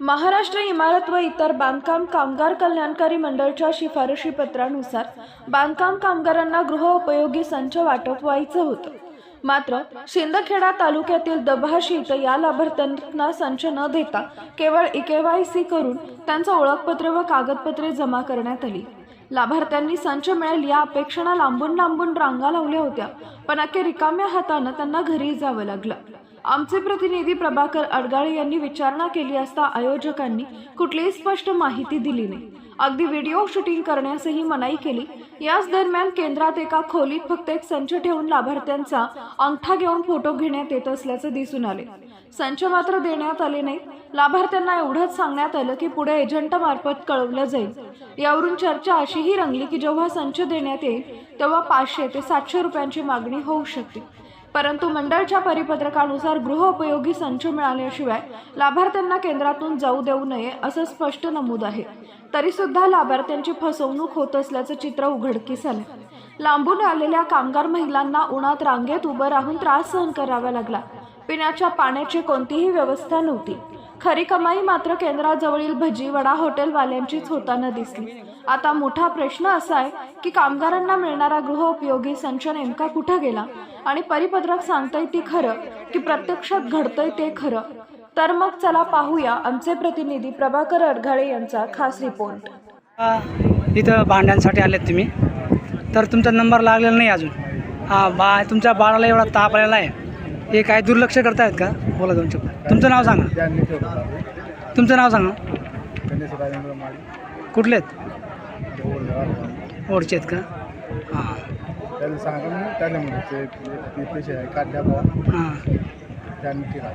महाराष्ट्र इमारत व इतर बांधकाम कामगार कल्याणकारी मंडळच्या शिफारशी पत्रानुसार बांधकाम कामगारांना गृहउपयोगी संच वाटप व्हायचं होतं. मात्र शिंदखेडा तालुक्यातील दभाशी इथं या लाभार्थ्यांना संच न देता केवळ सी करून त्यांचं ओळखपत्र व कागदपत्रे जमा करण्यात आली. लाभार्थ्यांनी संच मिळेल या अपेक्षेनं लांबून लांबून रांगा लावल्या होत्या पण अखेर रिकाम्या हातानं त्यांना घरी जावं लागलं. आमचे प्रतिनिधी प्रभाकर अडगाळे यांनी विचारणा केली असता आयोजकांनी कुठलीही स्पष्ट माहिती दिली नाही. अगदी व्हिडिओ शूटिंग करण्यासही मनाई केली. याच दरम्यान केंद्रात एका खोलीत फक्त एक संच ठेवून लाभार्थ्यांचा अंगठा घेऊन फोटो घेण्यात येत असल्याचं दिसून आले. संच मात्र देण्यात आले नाहीत. लाभार्थ्यांना एवढंच सांगण्यात आलं की पुढे एजंटमार्फत कळवलं जाईल. यावरून चर्चा अशीही रंगली की जेव्हा संच देण्यात येईल तेव्हा पाचशे ते सातशे रुपयांची मागणी होऊ शकते. परंतु मंडळच्या परिपत्रकानुसार गृहउपयोगी संच मिळाल्याशिवाय लाभार्थ्यांना केंद्रातून जाऊ देऊ नये असं स्पष्ट नमूद आहे. तरी सुद्धा लाभार्थ्यांची फसवणूक होत असल्याचं चित्र उघडकीस आलं. लांबून आलेल्या कामगार महिलांना उन्हात रांगेत उभं राहून त्रास सहन करावा लागला. पिण्याच्या पाण्याची कोणतीही व्यवस्था नव्हती. खरी कमाई मात्र केंद्राजवळील भजी वडा हॉटेलवाल्यांचीच होताना दिसली. आता मोठा प्रश्न असा आहे की कामगारांना मिळणारा गृहोपयोगी संच नेमका कुठं गेला? आणि परिपत्रक सांगतंय ती खरं की प्रत्यक्षात घडतंय ते खरं? तर मग चला पाहूया आमचे प्रतिनिधी प्रभाकर अडघाळे यांचा खास रिपोर्ट. इथं भांड्यांसाठी आलेत तुम्ही. तर तुमचा नंबर लागलेला नाही अजून. हां बा तुमच्या बाळाला एवढा ताप आलेला आहे. हे काय दुर्लक्ष करतायत का? बोला दोन शब्द. तुमचं नाव सांगा. त्यांनी ठेवलं तुमचं नाव सांगा. कुठले आहेत माळी आहेत का? हां. त्याला सांगा मी त्याने म्हणजे ते पैसे आहे. काढल्या बुवा हां त्यांनी केला